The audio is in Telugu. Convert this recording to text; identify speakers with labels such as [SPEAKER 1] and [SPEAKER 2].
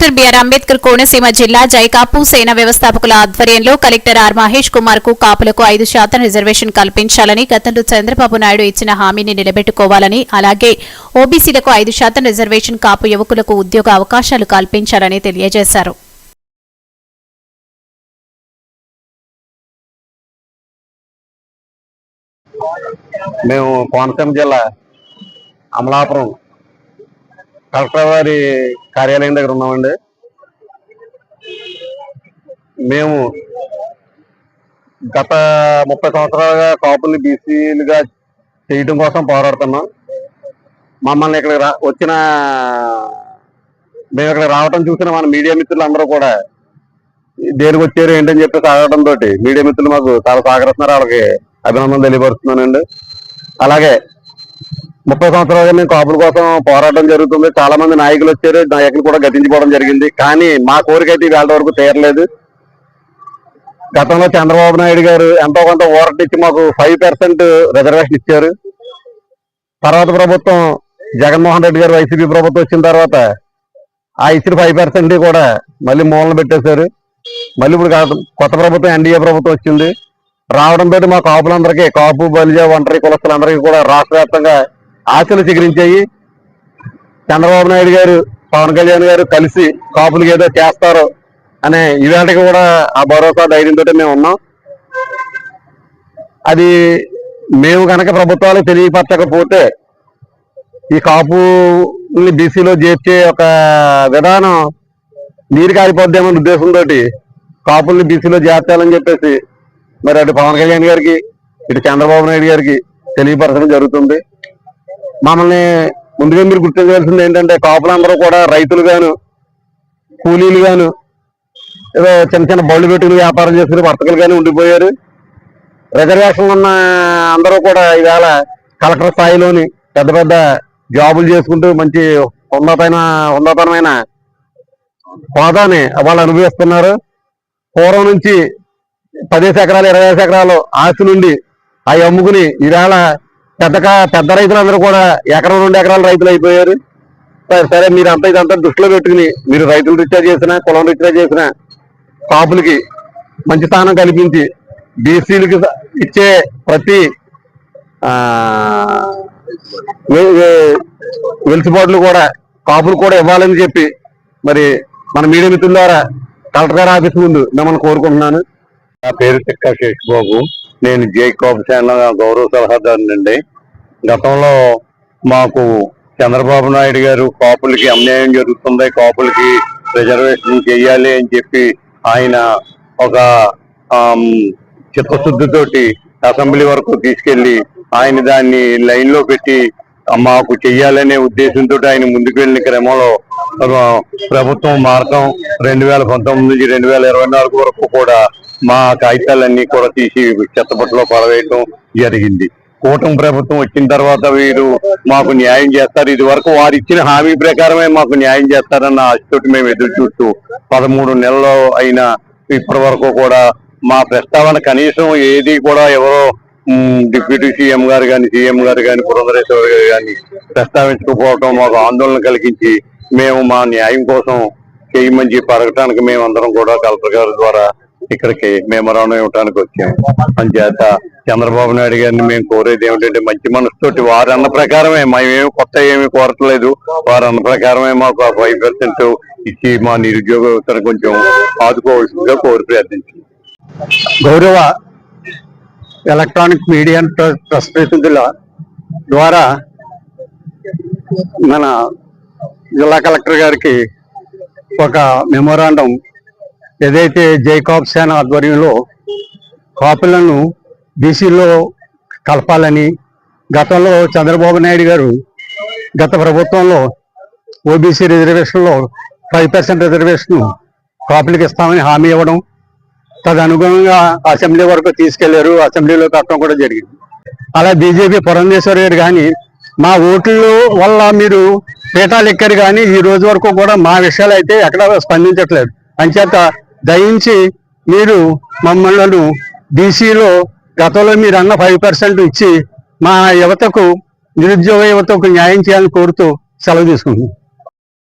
[SPEAKER 1] డాక్టర్ బిఆర్ అంబేద్కర్ కోనసీమ జిల్లా జైకాపు సేన వ్యవస్థాపకుల ఆధ్వర్యంలో కలెక్టర్ ఆర్ మహేష్ కుమార్కు కాపులకు ఐదు శాతం రిజర్వేషన్ కల్పించాలని గతంలో చంద్రబాబు నాయుడు ఇచ్చిన హామీని నిలబెట్టుకోవాలని అలాగే ఓబీసీలకు ఐదు శాతం రిజర్వేషన్ కాపు యువకులకు ఉద్యోగ అవకాశాలు కల్పించాలని తెలియజేశారు.
[SPEAKER 2] మేము కోనసీమ జిల్లా అమలాపురం కలెక్టర్ వారి కార్యాలయం దగ్గర ఉన్నామండి. మేము గత ముప్పై సంవత్సరాలుగా కాపుల్ని బీసీలుగా చేయడం కోసం పోరాడుతున్నాం. మమ్మల్ని ఇక్కడ రా వచ్చిన మేము ఇక్కడ రావటం చూసిన మన మీడియా మిత్రులందరూ కూడా దేనికి వచ్చారు ఏంటని చెప్పి సాగడంతో మీడియా మిత్రులు మాకు చాలా సాగరిస్తున్నారు వాళ్ళకి అభినందన తెలియపరుస్తున్నానండి. అలాగే ముప్పై సంవత్సరాలుగా మేము కాపుల కోసం పోరాటం జరుగుతుంది. చాలా మంది నాయకులు వచ్చారు. నాయకులు కూడా గతించిపోవడం జరిగింది. కానీ మా కోరిక అయితే వేళ వరకు తీరలేదు. గతంలో చంద్రబాబు నాయుడు గారు ఎంతో కొంత ఓరటిచ్చి మాకు ఫైవ్ పర్సెంట్ రిజర్వేషన్ ఇచ్చారు. తర్వాత ప్రభుత్వం జగన్మోహన్ రెడ్డి గారు వైసీపీ ప్రభుత్వం వచ్చిన తర్వాత ఆ ఇచ్చిన ఫైవ్ పర్సెంట్ కూడా మళ్ళీ మూలన పెట్టేశారు. మళ్ళీ ఇప్పుడు కాదు కొత్త ప్రభుత్వం ఎన్డీఏ ప్రభుత్వం వచ్చింది. రావడంతో మా కాపులందరికీ కాపు బలిజ ఒంటరి కులస్తులందరికీ కూడా రాష్ట్ర వ్యాప్తంగా ఆశలు చిగురించాయి. చంద్రబాబు నాయుడు గారు పవన్ కళ్యాణ్ గారు కలిసి కాపులకు ఏదో చేస్తారు అనే ఇవాళకి కూడా ఆ భరోసా ధైర్యంతో మేము ఉన్నాం. అది మేము కనుక ప్రభుత్వాలు తెలియపరచకపోతే ఈ కాపుని బీసీలో చేర్చే ఒక విధానం నీరు కారిపోద్దేమన్న ఉద్దేశంతో కాపుల్ని బీసీలో చేర్చాలని చెప్పేసి మరి అటు పవన్ కళ్యాణ్ గారికి ఇటు చంద్రబాబు నాయుడు గారికి తెలియపరచడం జరుగుతుంది. మమ్మల్ని ముందుగా మీరు గుర్తించవలసింది ఏంటంటే కాపులందరూ కూడా రైతులు గాను కూలీలు గాను ఏదో చిన్న చిన్న బౌళ్ళు పెట్టుకుని వ్యాపారం చేసుకుని వర్తకులు కానీ ఉండిపోయారు. రిజర్వేషన్లు ఉన్న అందరూ కూడా ఈవేళ కలెక్టర్ స్థాయిలోని పెద్ద పెద్ద జాబులు చేసుకుంటూ మంచి ఉన్నతమైన ఉన్నతమైన హోదాని వాళ్ళు అనుభవిస్తున్నారు. పూర్వం నుంచి పదిహేను ఎకరాలు ఇరవై ఎకరాలు ఆస్తి నుండి అవి అమ్ముకుని ఈవేళ పెద్ద పెద్ద రైతులందరూ కూడా ఎకరం రెండు ఎకరాల రైతులు అయిపోయారు. సరే, సరే మీరు అంతా ఇదంతా దృష్టిలో పెట్టుకుని మీరు రైతులు రీత్యా చేసిన కులం రీత్యా చేసిన కాపులకి మంచి స్థానం కల్పించి బీసీలకి ఇచ్చే ప్రతి ఆ, వెలుసుబాట్లు కూడా కాపులు కూడా ఇవ్వాలని చెప్పి మరి మన మీడియా మిత్రుల ద్వారా కలెక్టర్ గారి ఆఫీస్ ముందు మిమ్మల్ని కోరుకుంటున్నాను. నా పేరు చిక్కా శేష్ బాబు నేను జేకాబ్ ఛానల్ గౌరవ సలహాదారునండి. గతంలో మాకు చంద్రబాబు నాయుడు గారు కాపులకి అన్యాయం జరుగుతుంది కాపులకి రిజర్వేషన్ చేయాలి అని చెప్పి ఆయన ఒక చిత్తశుద్ధితోటి అసెంబ్లీ వరకు తీసుకెళ్ళి ఆయన దాన్ని లైన్లో పెట్టి మాకు చెయ్యాలనే ఉద్దేశంతో ఆయన ముందుకు వెళ్ళిన క్రమంలో ప్రభుత్వం మార్గం రెండు వేల పంతొమ్మిది నుంచి రెండు వేల ఇరవై నాలుగు వరకు కూడా మా కాగితాలన్నీ కూడా తీసి చెత్తబుట్టలో పడవేయటం జరిగింది. కూటమి ప్రభుత్వం వచ్చిన తర్వాత వీరు మాకు న్యాయం చేస్తారు. ఇది వరకు వారు ఇచ్చిన హామీ ప్రకారమే మాకు న్యాయం చేస్తారన్న ఆశతోటి మేము ఎదురు చూస్తూ పదమూడు నెలలు అయిన ఇప్పటి వరకు కూడా మా ప్రస్తావన కనీసం ఏది కూడా ఎవరో డిప్యూటీ సీఎం గారు కానీ సీఎం గారు కానీ పురంధరేశ్వర గారు కానీ ప్రస్తావించకపోవటం మాకు ఆందోళన కలిగించి మేము మా న్యాయం కోసం చేయమని చెప్పి అడగటానికి మేము అందరం కూడా కలెక్టర్ గారి ద్వారా ఇక్కడికి మెమరాండం ఇవ్వడానికి వచ్చాము అంచేత చంద్రబాబు నాయుడు గారిని మేము కోరేది ఏమిటంటే మంచి మనసుతోటి వారు అన్న ప్రకారమే మేమేమి కొత్త ఏమి కోరట్లేదు. వారు అన్న ప్రకారమే మాకు ఆ ఫైవ్ పర్సెంట్ ఇచ్చి మా నిరుద్యోగ యువతను కొంచెం ఆదుకోవాల్సిందిగా కోరి ప్రార్థించింది
[SPEAKER 3] గౌరవ ఎలక్ట్రానిక్ మీడియా ట్రస్ట్ ప్రతినిధుల ద్వారా మన జిల్లా కలెక్టర్ గారికి ఒక మెమోరాండం ఏదైతే జైకాబ్ సేన ఆధ్వర్యంలో కాపులను బీసీలో కలపాలని గతంలో చంద్రబాబు నాయుడు గారు గత ప్రభుత్వంలో ఓబీసీ రిజర్వేషన్లో ఫైవ్ పర్సెంట్ రిజర్వేషన్ కాపులకు ఇస్తామని హామీ ఇవ్వడం తదనుగుణంగా అసెంబ్లీ వరకు తీసుకెళ్ళారు. అసెంబ్లీలో కట్టడం కూడా జరిగింది. అలా బీజేపీ పురంధేశ్వరి గారు కానీ మా ఓట్ల వల్ల మీరు పీఠాలు ఎక్కారు కానీ ఈ రోజు వరకు కూడా మా విషయాలు అయితే ఎక్కడ స్పందించట్లేదు. అంచేత దయించి మీరు మమ్మల్ని బీసీలో గతంలో మీరు అన్న ఫైవ్ పర్సెంట్ ఇచ్చి మా యువతకు నిరుద్యోగ యువతకు న్యాయం చేయాలని కోరుతూ సెలవు తీసుకుంటున్నాం.